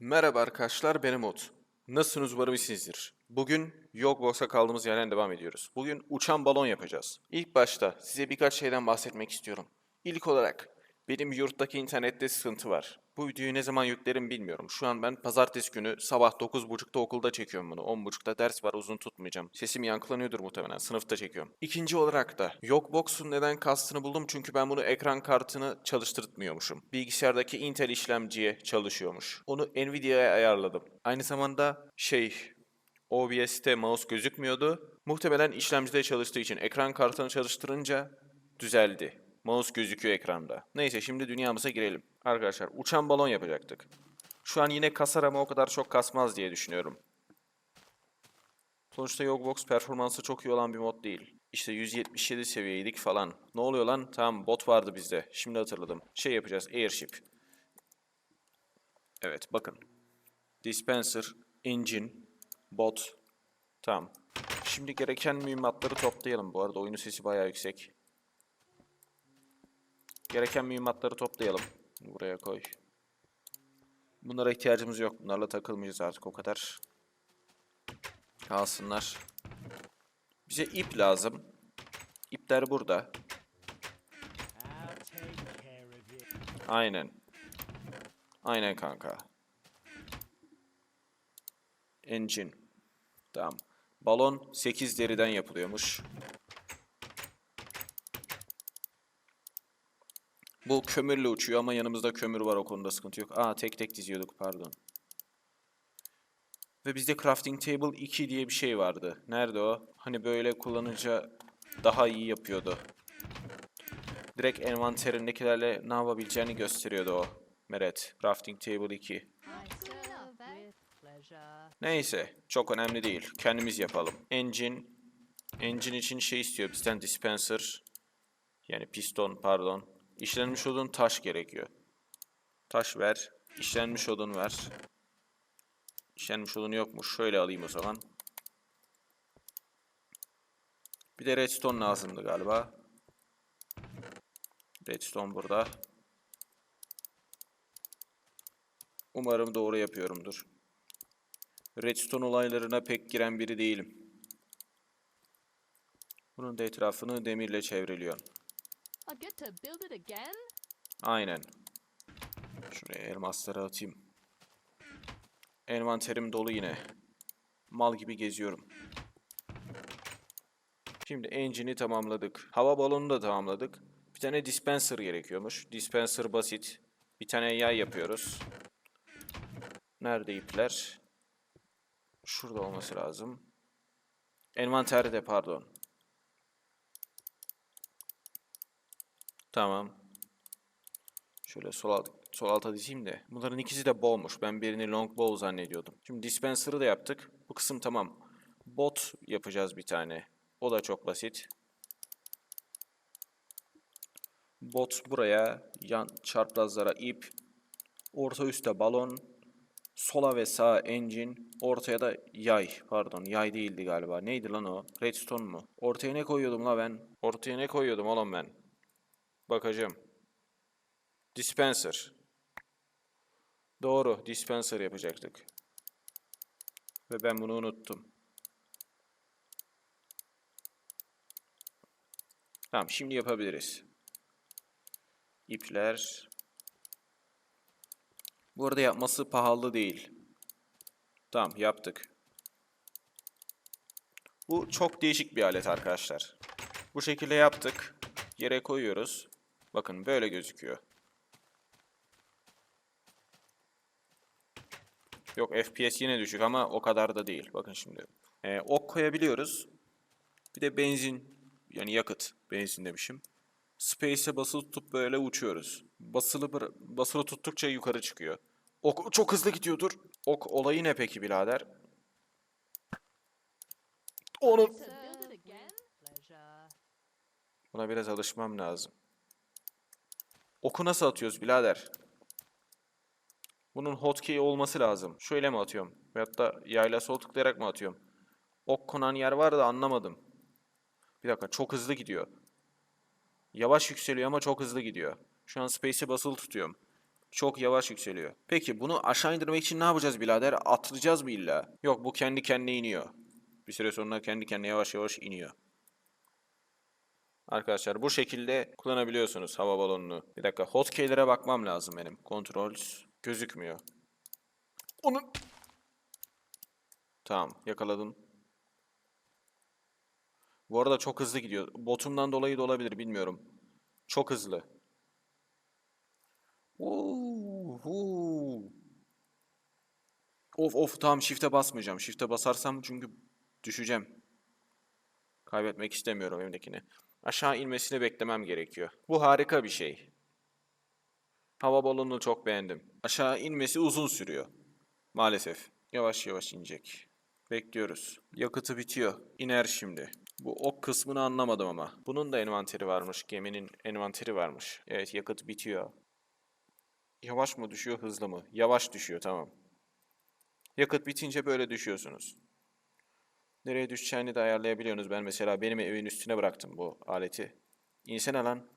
Merhaba arkadaşlar, benim Umut. Nasılsınız umarım iyisinizdir. Bugün Yogbox'a kaldığımız yerden devam ediyoruz. Bugün uçan balon yapacağız. İlk başta size birkaç şeyden bahsetmek istiyorum. İlk olarak benim yurttaki internette sıkıntı var. Bu videoyu ne zaman yüklerim bilmiyorum. Şu an ben pazartesi günü sabah 9.30'da okulda çekiyorum bunu. 10.30'da ders var uzun tutmayacağım. Sesim yankılanıyordur muhtemelen. Sınıfta çekiyorum. İkinci olarak da Yogbox'un neden kastını buldum çünkü ben bunu ekran kartını çalıştırtmıyormuşum. Bilgisayardaki Intel işlemciye çalışıyormuş. Onu Nvidia'ya ayarladım. Aynı zamanda şey OBS'te mouse gözükmüyordu. Muhtemelen işlemcide çalıştığı için ekran kartını çalıştırınca düzeldi. Mouse gözüküyor ekranda. Neyse şimdi dünyamıza girelim. Arkadaşlar uçan balon yapacaktık. Şu an yine kasar ama o kadar çok kasmaz diye düşünüyorum. Sonuçta Yogbox performansı çok iyi olan bir mod değil. İşte 177 seviyeydik falan. Ne oluyor lan? Tamam bot vardı bizde. Şimdi hatırladım. Şey yapacağız. Airship. Evet bakın. Dispenser, engine, bot. Tamam. Şimdi gereken mühimmatları toplayalım. Bu arada oyunun sesi bayağı yüksek. Gereken mühimmatları toplayalım. Buraya koy. Bunlara ihtiyacımız yok. Bunlarla takılmayacağız artık o kadar. Kalsınlar. Bize ip lazım. İpler burada. Aynen. Aynen kanka. Engine. Tamam. Balon 8 deriden yapılıyormuş. Bu kömürle uçuyor ama yanımızda kömür var o konuda sıkıntı yok. Aa tek tek diziyorduk pardon. Ve bizde crafting table 2 diye bir şey vardı. Nerede o? Hani böyle kullanınca daha iyi yapıyordu. Direkt envanterindekilerle ne yapabileceğini gösteriyordu o. Meret. Crafting table 2. Neyse. Çok önemli değil. Kendimiz yapalım. Engine. Engine için şey istiyor bizden dispenser. Yani piston pardon. İşlenmiş odun taş gerekiyor. Taş ver. İşlenmiş odun ver. İşlenmiş odun yokmuş. Şöyle alayım o zaman. Bir de redstone lazımdı galiba. Redstone burada. Umarım doğru yapıyorumdur. Redstone olaylarına pek giren biri değilim. Bunun da etrafını demirle çevreliyor. Aynen. Şuraya elmasları atayım. Envanterim dolu yine. Mal gibi geziyorum. Şimdi engine'i tamamladık. Hava balonunu da tamamladık. Bir tane dispenser gerekiyormuş. Dispenser basit. Bir tane yay yapıyoruz. Nerede ipler? Şurada olması lazım. Envanterde pardon. Tamam. Şöyle sol, alt, sol alta dizeyim de. Bunların ikisi de bow'muş. Ben birini long bow zannediyordum. Şimdi dispenser'ı da yaptık. Bu kısım tamam. Bot yapacağız bir tane. O da çok basit. Bot buraya, yan çarprazlara ip, orta üstte balon, sola ve sağa engine, ortaya da yay. Pardon, yay değildi galiba. Neydi lan o? Redstone mu? Ortaya ne koyuyordum la ben? Ortaya ne koyuyordum oğlum ben? Bakacağım. Dispenser. Doğru, dispenser yapacaktık. Ve ben bunu unuttum. Tamam, şimdi yapabiliriz. İpler. Bu arada yapması pahalı değil. Tamam, yaptık. Bu çok değişik bir alet arkadaşlar. Bu şekilde yaptık. Yere koyuyoruz. Bakın böyle gözüküyor. Yok FPS yine düşük ama o kadar da değil. Bakın şimdi. Ee, ok koyabiliyoruz. Bir de benzin yani yakıt benzin demişim. Space'e basılı tutup böyle uçuyoruz. Basılı basılı tuttukça yukarı çıkıyor. Ok çok hızlı gidiyordur. Ok olayı ne peki birader? Onu. Buna biraz alışmam lazım. Oku nasıl atıyoruz birader? Bunun hotkey olması lazım. Şöyle mi atıyorum? Veyahut da yayla sol tıklayarak mı atıyorum? Ok konan yer var da anlamadım. Bir dakika çok hızlı gidiyor. Yavaş yükseliyor ama çok hızlı gidiyor. Şu an space'e basılı tutuyorum. Çok yavaş yükseliyor. Peki bunu aşağı indirmek için ne yapacağız birader? Atlayacağız mı illa? Yok bu kendi kendine iniyor. Bir süre sonra kendi kendine yavaş yavaş iniyor. Arkadaşlar bu şekilde kullanabiliyorsunuz hava balonunu. Bir dakika hotkey'lere bakmam lazım benim. Controls gözükmüyor. Onu... Tamam yakaladım. Bu arada çok hızlı gidiyor. Botumdan dolayı da olabilir bilmiyorum. Çok hızlı. Uhu. Of of tamam shift'e basmayacağım. Shift'e basarsam çünkü düşeceğim. Kaybetmek istemiyorum evdekini. Aşağı inmesini beklemem gerekiyor. Bu harika bir şey. Hava balonunu çok beğendim. Aşağı inmesi uzun sürüyor. Maalesef. Yavaş yavaş inecek. Bekliyoruz. Yakıtı bitiyor. İner şimdi. Bu ok kısmını anlamadım ama. Bunun da envanteri varmış. Geminin envanteri varmış. Evet yakıt bitiyor. Yavaş mı düşüyor, hızlı mı? Yavaş düşüyor, tamam. Yakıt bitince böyle düşüyorsunuz. Nereye düşeceğini de ayarlayabiliyorsunuz. Ben mesela benim evin üstüne bıraktım bu aleti. İnsene lan.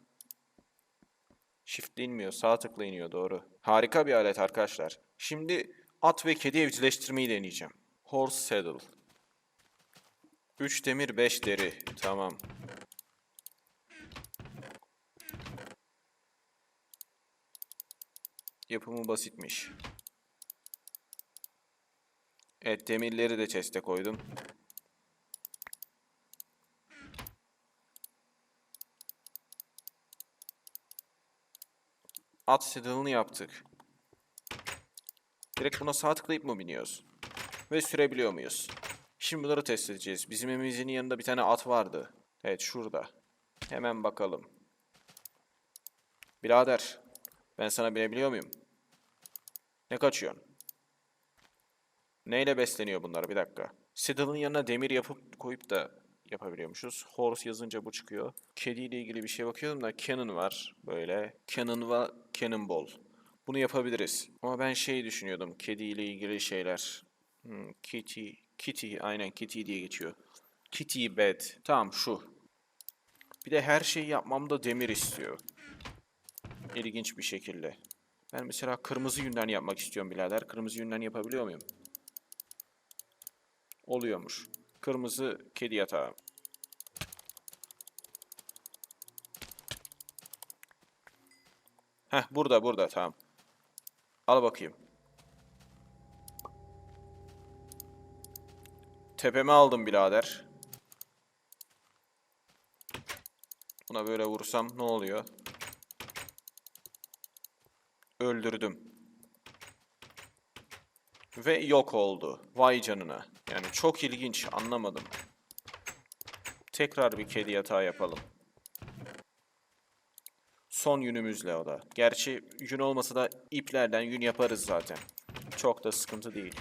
Shift'le inmiyor, sağ tıkla iniyor doğru. Harika bir alet arkadaşlar. Şimdi at ve kedi evcilleştirmeyi deneyeceğim. Horse saddle. 3 demir 5 deri. Tamam. Yapımı basitmiş. Evet demirleri de chest'e koydum. At saddle'ını yaptık. Direkt buna sağ tıklayıp mı biniyoruz? Ve sürebiliyor muyuz? Şimdi bunları test edeceğiz. Bizim evimizin yanında bir tane at vardı. Evet şurada. Hemen bakalım. Birader. Ben sana binebiliyor muyum? Ne kaçıyorsun? Neyle besleniyor bunlar? Bir dakika. Saddle'ın yanına demir yapıp koyup da yapabiliyormuşuz. Horse yazınca bu çıkıyor. Kediyle ilgili bir şey bakıyordum da cannon var. Böyle. Cannon ve cannonball. Bunu yapabiliriz. Ama ben şey düşünüyordum. Kediyle ilgili şeyler. Hmm, kitty. Kitty. Aynen kitty diye geçiyor. Kitty bed. Tamam şu. Bir de her şeyi yapmamda demir istiyor. İlginç bir şekilde. Ben mesela kırmızı yünden yapmak istiyorum birader. Kırmızı yünden yapabiliyor muyum? Oluyormuş. Kırmızı kedi yatağı. Heh burada burada tamam. Al bakayım. Tepeme aldım birader. Buna böyle vursam ne oluyor? Öldürdüm. Ve yok oldu. Vay canına. Yani çok ilginç. Anlamadım. Tekrar bir kedi yatağı yapalım. Son yünümüzle o da. Gerçi yün olmasa da iplerden yün yaparız zaten. Çok da sıkıntı değil.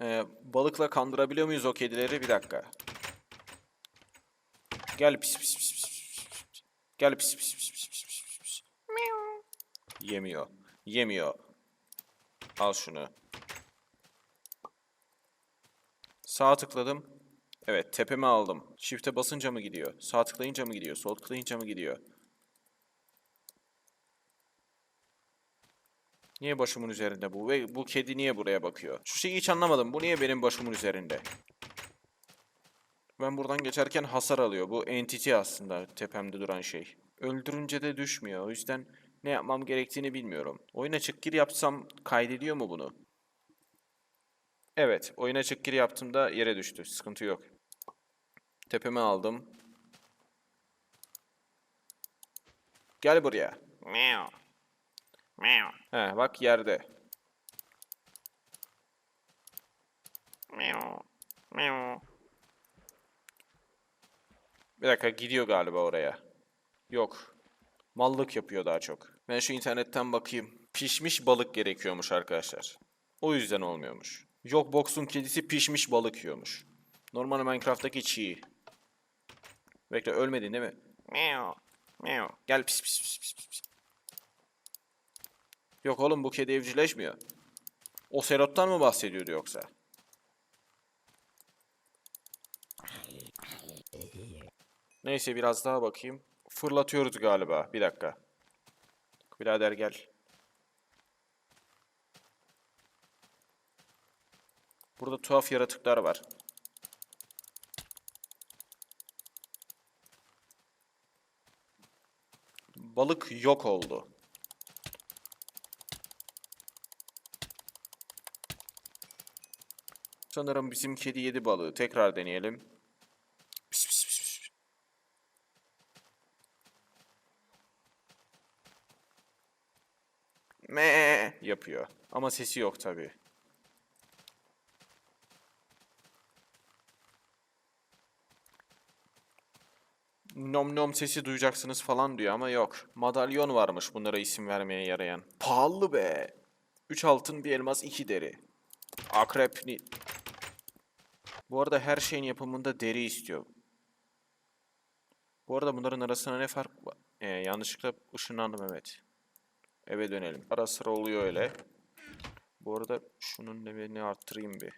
Ee, balıkla kandırabiliyor muyuz o kedileri? Bir dakika. Gel pis pis pis pis. Gel pis pis pis. Yemiyor. Yemiyor. Al şunu. Sağa tıkladım. Evet tepeme aldım. Shift'e basınca mı gidiyor? Sağ tıklayınca mı gidiyor? Sol tıklayınca mı gidiyor? Niye başımın üzerinde bu? Ve bu kedi niye buraya bakıyor? Şu şeyi hiç anlamadım. Bu niye benim başımın üzerinde? Ben buradan geçerken hasar alıyor. Bu entity aslında tepemde duran şey. Öldürünce de düşmüyor. O yüzden ne yapmam gerektiğini bilmiyorum. Oyuna çık gir yapsam kaydediyor mu bunu? Evet, oyuna çık gir yaptığımda yere düştü. Sıkıntı yok. Tepeme aldım. Gel buraya. Meow. Meow. He, bak yerde. Meow. Meow. Bir dakika gidiyor galiba oraya. Yok. Mallık yapıyor daha çok. Ben şu internetten bakayım. Pişmiş balık gerekiyormuş arkadaşlar. O yüzden olmuyormuş. Yok Box'un kedisi pişmiş balık yiyormuş. Normal Minecraft'taki çiğ. Bekle ölmedin değil mi? Meow. Meow. Gel pis pis pis pis pis. Yok oğlum bu kedi evcilleşmiyor. Oselot'tan mı bahsediyordu yoksa? Neyse biraz daha bakayım. Fırlatıyoruz galiba. Bir dakika. Birader gel. Burada tuhaf yaratıklar var. Balık yok oldu. Sanırım bizim kedi yedi balığı. Tekrar deneyelim. Pis, pis, pis, pis. Me yapıyor. Ama sesi yok tabii. Nom nom sesi duyacaksınız falan diyor ama yok. Madalyon varmış bunlara isim vermeye yarayan. Pahalı be. 3 altın bir elmas 2 deri. Akrep ni... Bu arada her şeyin yapımında deri istiyor. Bu arada bunların arasında ne fark var? Ee, yanlışlıkla ışınlandım evet. Eve dönelim. Ara sıra oluyor öyle. Bu arada şunun levelini arttırayım bir.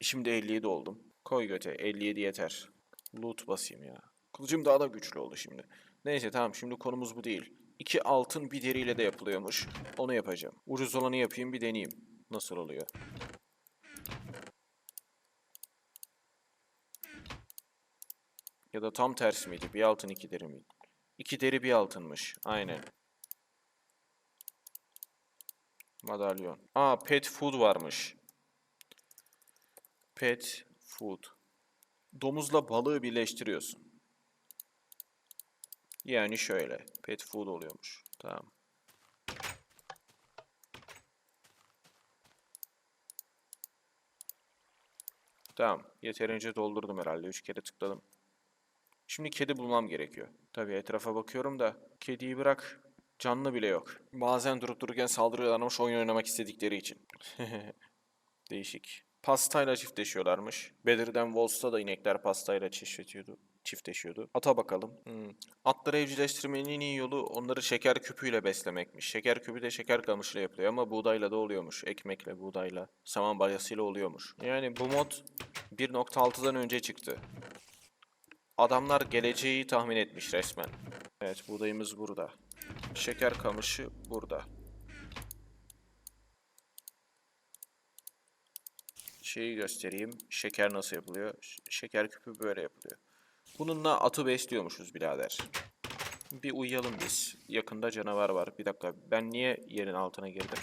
Şimdi 57 oldum. Koy göte 57 yeter. Loot basayım ya. Kılıcım daha da güçlü oldu şimdi. Neyse tamam şimdi konumuz bu değil. İki altın bir deriyle de yapılıyormuş. Onu yapacağım. Ucuz olanı yapayım bir deneyeyim. Nasıl oluyor? Ya da tam tersi miydi? Bir altın iki deri miydi? İki deri bir altınmış. Aynen. Madalyon. Aa pet food varmış. Pet food. Domuzla balığı birleştiriyorsun. Yani şöyle. Pet food oluyormuş. Tamam. Tamam. Yeterince doldurdum herhalde. Üç kere tıkladım. Şimdi kedi bulmam gerekiyor. Tabii etrafa bakıyorum da kediyi bırak. Canlı bile yok. Bazen durup dururken saldırıyorlarmış oyun oynamak istedikleri için. Değişik. Pastayla çiftleşiyorlarmış. Belir'den Wolves'ta da inekler pastayla çiftleşiyordu. Çiftleşiyordu. Ata bakalım. Hmm. Atları evcilleştirmenin en iyi yolu onları şeker küpüyle beslemekmiş. Şeker küpü de şeker kamışıyla yapılıyor ama buğdayla da oluyormuş. Ekmekle, buğdayla, saman balyasıyla oluyormuş. Yani bu mod 1.6'dan önce çıktı. Adamlar geleceği tahmin etmiş resmen. Evet buğdayımız burada. Şeker kamışı burada. Şeyi göstereyim. Şeker nasıl yapılıyor? Şeker küpü böyle yapılıyor. Bununla atı besliyormuşuz birader. Bir uyuyalım biz. Yakında canavar var. Bir dakika. Ben niye yerin altına girdim?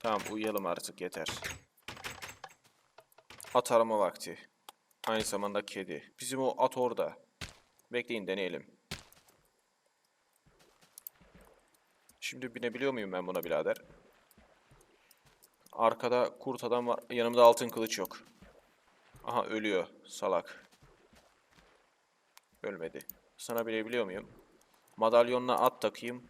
Tamam uyuyalım artık yeter. At arama vakti. Aynı zamanda kedi. Bizim o at orada. Bekleyin deneyelim. Şimdi binebiliyor muyum ben buna birader? Arkada kurt adam var. Yanımda altın kılıç yok. Aha ölüyor salak. Ölmedi. Sana binebiliyor muyum? Madalyonla at takayım.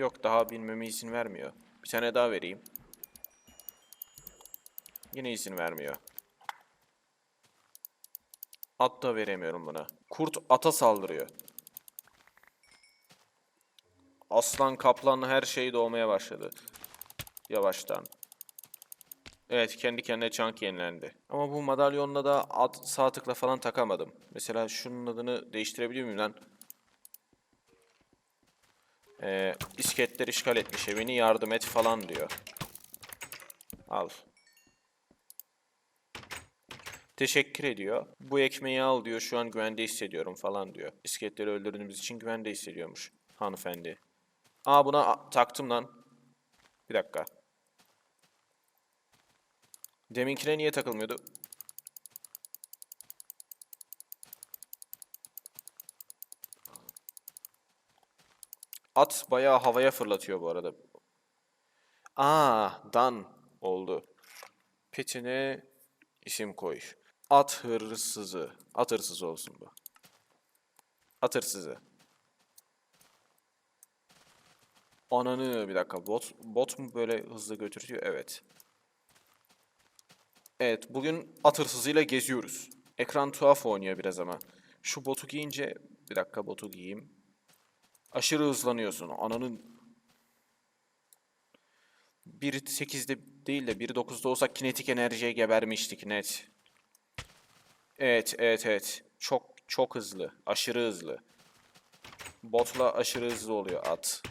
Yok daha binmeme izin vermiyor. Bir tane daha vereyim. Yine izin vermiyor. At da veremiyorum buna. Kurt ata saldırıyor. Aslan, kaplan her şey doğmaya başladı. Yavaştan. Evet kendi kendine çank yenilendi. Ama bu madalyonla da at sağ tıkla falan takamadım. Mesela şunun adını değiştirebiliyor muyum lan? Ee, isketler işgal etmiş evini yardım et falan diyor. Al. Teşekkür ediyor. Bu ekmeği al diyor. Şu an güvende hissediyorum falan diyor. İsketleri öldürdüğümüz için güvende hissediyormuş hanımefendi. Aa buna taktım lan. Bir dakika. Deminkine niye takılmıyordu? At bayağı havaya fırlatıyor bu arada. Aa, Dan oldu. Petine isim koy. At hırsızı. At hırsızı olsun bu. At hırsızı. Ananı bir dakika bot bot mu böyle hızlı götürüyor? Evet. Evet bugün at hırsızıyla geziyoruz. Ekran tuhaf oynuyor biraz ama. Şu botu giyince bir dakika botu giyeyim. Aşırı hızlanıyorsun. Ananın 1.8'de değil de 1.9'da olsak kinetik enerjiye gebermiştik net. Evet, evet, evet. Çok çok hızlı. Aşırı hızlı. Botla aşırı hızlı oluyor at.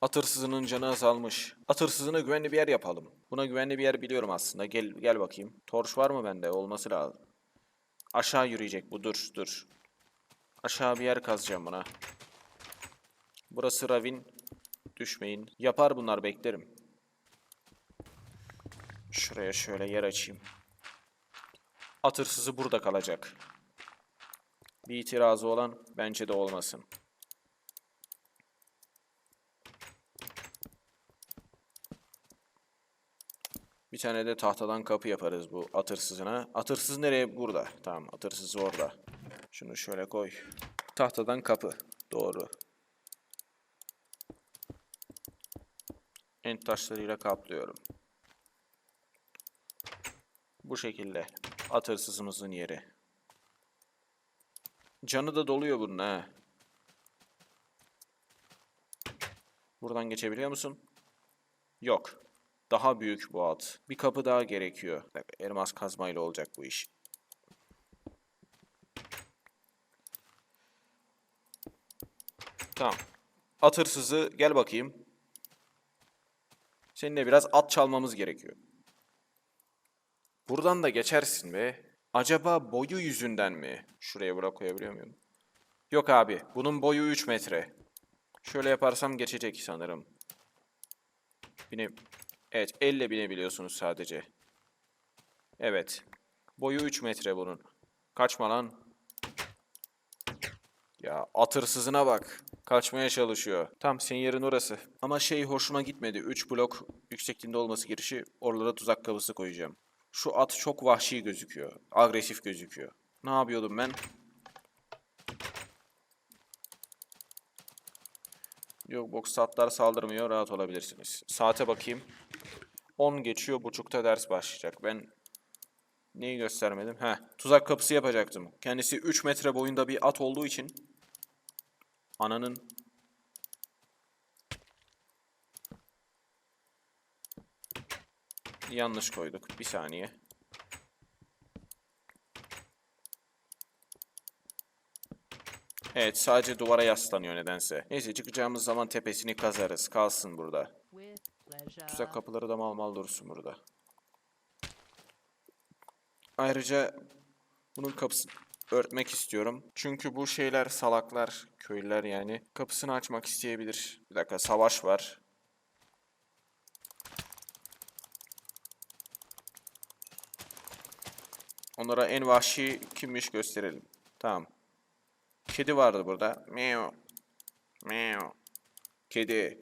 At hırsızının canı azalmış. At hırsızına güvenli bir yer yapalım. Buna güvenli bir yer biliyorum aslında. Gel gel bakayım. Torç var mı bende? Olması lazım. Aşağı yürüyecek bu. Dur dur. Aşağı bir yer kazacağım buna. Burası ravin. Düşmeyin. Yapar bunlar beklerim. Şuraya şöyle yer açayım. At hırsızı burada kalacak. Bir itirazı olan bence de olmasın. Bir tane de tahtadan kapı yaparız bu atırsızına. Atırsız nereye? Burada. Tamam atırsız orada. Şunu şöyle koy. Tahtadan kapı. Doğru. Ent taşlarıyla kaplıyorum. Bu şekilde. Atırsızımızın yeri. Canı da doluyor bunun ha. Buradan geçebiliyor musun? Yok. Daha büyük bu at. Bir kapı daha gerekiyor. Elmas kazmayla olacak bu iş. Tamam. At hırsızı gel bakayım. Seninle biraz at çalmamız gerekiyor. Buradan da geçersin be. Acaba boyu yüzünden mi? Şuraya bırak koyabiliyor muyum? Yok abi. Bunun boyu 3 metre. Şöyle yaparsam geçecek sanırım. Bine... Evet, elle binebiliyorsunuz sadece. Evet. Boyu 3 metre bunun. Kaçma lan. Ya atırsızına bak. Kaçmaya çalışıyor. Tam senin yerin orası. Ama şey hoşuma gitmedi. 3 blok yüksekliğinde olması girişi. Oralara tuzak kapısı koyacağım. Şu at çok vahşi gözüküyor. Agresif gözüküyor. Ne yapıyordum ben? Yok box saatler saldırmıyor. Rahat olabilirsiniz. Saate bakayım. 10 geçiyor. Buçukta ders başlayacak. Ben neyi göstermedim? Heh. Tuzak kapısı yapacaktım. Kendisi 3 metre boyunda bir at olduğu için ananın yanlış koyduk. Bir saniye. Evet sadece duvara yaslanıyor nedense. Neyse çıkacağımız zaman tepesini kazarız. Kalsın burada. Tuzak kapıları da mal mal dursun burada. Ayrıca bunun kapısını örtmek istiyorum. Çünkü bu şeyler salaklar, köylüler yani. Kapısını açmak isteyebilir. Bir dakika savaş var. Onlara en vahşi kimmiş gösterelim. Tamam. Kedi vardı burada. Meow. Meow. Kedi.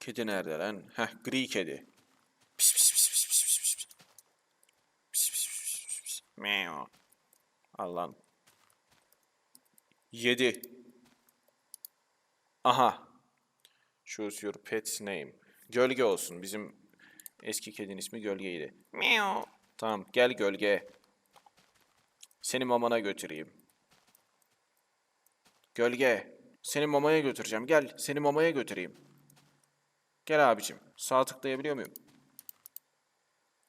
Kedi nerede lan? Heh, gri kedi. Pis pis pis pis pis pis pis. Pis pis pis pis pis pis. Meow. Allah'ım. Yedi. Aha. Choose your pet's name. Gölge olsun. Bizim eski kedinin ismi Gölge'ydi. Meow. Tamam, gel Gölge. Seni mamana götüreyim. Gölge. Seni mamaya götüreceğim. Gel, seni mamaya götüreyim. Gel abicim. Sağ tıklayabiliyor muyum?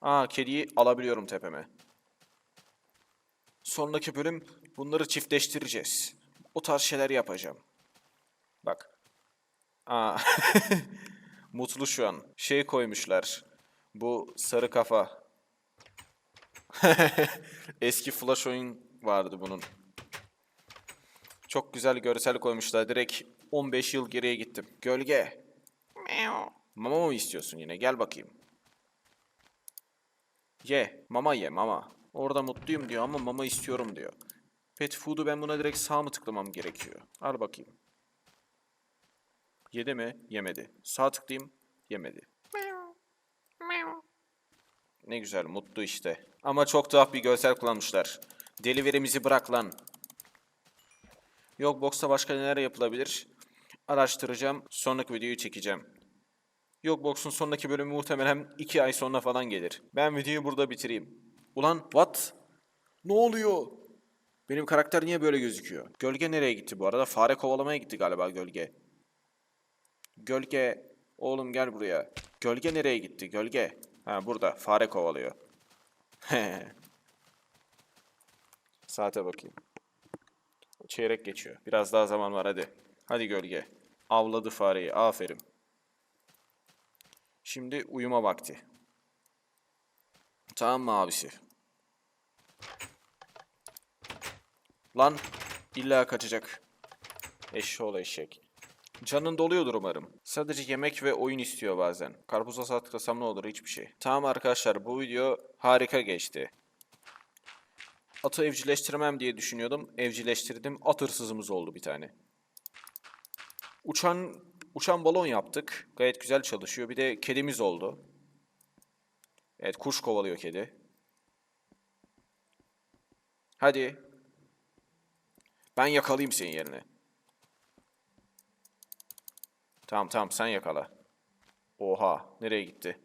Aa kediyi alabiliyorum tepeme. Sonraki bölüm bunları çiftleştireceğiz. O tarz şeyler yapacağım. Bak. Aa. Mutlu şu an. Şey koymuşlar. Bu sarı kafa. Eski flash oyun vardı bunun. Çok güzel görsel koymuşlar. Direkt 15 yıl geriye gittim. Gölge. Mama mı istiyorsun yine? Gel bakayım. Ye. Mama ye mama. Orada mutluyum diyor ama mama istiyorum diyor. Pet food'u ben buna direkt sağ mı tıklamam gerekiyor? Al bakayım. Yedi mi? Yemedi. Sağ tıklayayım. Yemedi. Ne güzel mutlu işte. Ama çok tuhaf bir görsel kullanmışlar. Deliverimizi bırak lan. Yok boxta başka neler yapılabilir? Araştıracağım. Sonraki videoyu çekeceğim. Yok box'un sonraki bölümü muhtemelen 2 ay sonra falan gelir. Ben videoyu burada bitireyim. Ulan what? Ne oluyor? Benim karakter niye böyle gözüküyor? Gölge nereye gitti bu arada? Fare kovalamaya gitti galiba gölge. Gölge. Oğlum gel buraya. Gölge nereye gitti? Gölge. Ha burada. Fare kovalıyor. Saate bakayım. Çeyrek geçiyor. Biraz daha zaman var hadi. Hadi gölge. Avladı fareyi. Aferin. Şimdi uyuma vakti. Tamam mı abisi? Lan illa kaçacak. Eşşoğlu eşek. Canın doluyordur umarım. Sadece yemek ve oyun istiyor bazen. Karpuza satlasam ne olur hiçbir şey. Tamam arkadaşlar bu video harika geçti. Atı evcilleştirmem diye düşünüyordum. Evcilleştirdim. At hırsızımız oldu bir tane. Uçan uçan balon yaptık. Gayet güzel çalışıyor. Bir de kedimiz oldu. Evet kuş kovalıyor kedi. Hadi. Ben yakalayayım senin yerine. Tamam tamam sen yakala. Oha nereye gitti?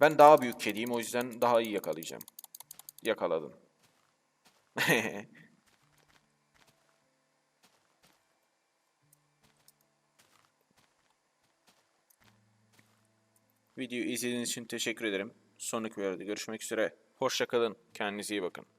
Ben daha büyük kediyim o yüzden daha iyi yakalayacağım. Yakaladım. Videoyu izlediğiniz için teşekkür ederim. Sonraki videoda görüşmek üzere. Hoşçakalın. Kendinize iyi bakın.